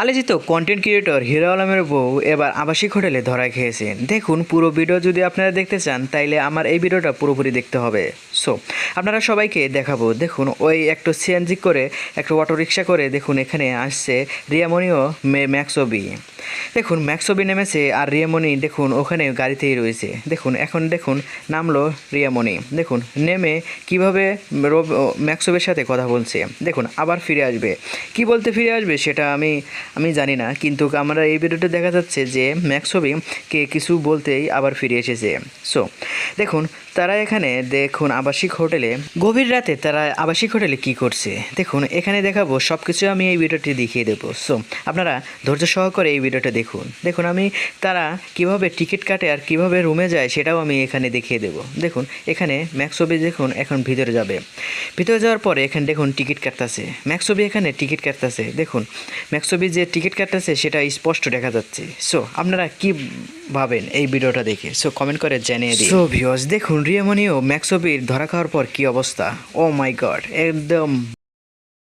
আলোচিত content creator hero আলমের বউ এবার আবাসিক হোটেলে ধরা খেয়েছে। দেখুন, পুরো ভিডিও যদি আপনারা দেখতে চান, তাইলে আমার এই ভিডিওটা পুরোপুরি দেখতে হবে। সো আপনারা সবাইকে দেখাবো। দেখুন, ওই একটু সিএনজি করে, একটা অটো রিক্সা করে, দেখুন, এখানে আসছে রিয়ামনিও মে ম্যাক্সবি দেখুন ম্যাক্সবি নেমেছে আর রিয়ামণি দেখুন, ওখানে গাড়িতেই রয়েছে। দেখুন, এখন দেখুন, নামলো রিয়ামণি দেখুন, নেমে কীভাবে ম্যাক্সবের সাথে কথা বলছে। দেখুন, আবার ফিরে আসবে। কি বলতে ফিরে আসবে সেটা আমি আমি জানি না, কিন্তু আমরা এই ভিডিওতে দেখা যাচ্ছে যে ম্যাক্সবি কে কিছু বলতেই আবার ফিরে এসেছে। সো দেখুন, তারা এখানে, দেখুন, আবাসিক হোটেলে, গভীর রাতে তারা আবাসিক হোটেলে কি করছে? দেখুন, এখানে দেখাবো সব কিছু আমি এই ভিডিওটি দেখিয়ে দেবো। সো আপনারা ধৈর্য সহকারে এই ভিডিওটা দেখুন। দেখুন, আমি, তারা কীভাবে টিকিট কাটে আর কীভাবে রুমে যায় সেটাও আমি এখানে দেখিয়ে দেবো। দেখুন, এখানে ম্যাক্সবি দেখুন, এখন ভিতরে যাবে। ভিতরে যাওয়ার পরে এখানে দেখুন টিকিট কাটতেছে। ম্যাক্সবি এখানে টিকিট কাটতেছে। দেখুন ম্যাক্সবি যে টিকিট কাটতেছে সেটা স্পষ্ট দেখা যাচ্ছে। সো আপনারা কি ভাবেন এই ভিডিওটা দেখে? সো কমেন্ট করে জানিয়ে দিন। সো ভিউয়ার্স দেখুন, রিয়ামণিও ম্যাক্সবির ধরা খাওয়ার পর কি অবস্থা? ও মাই গড একদম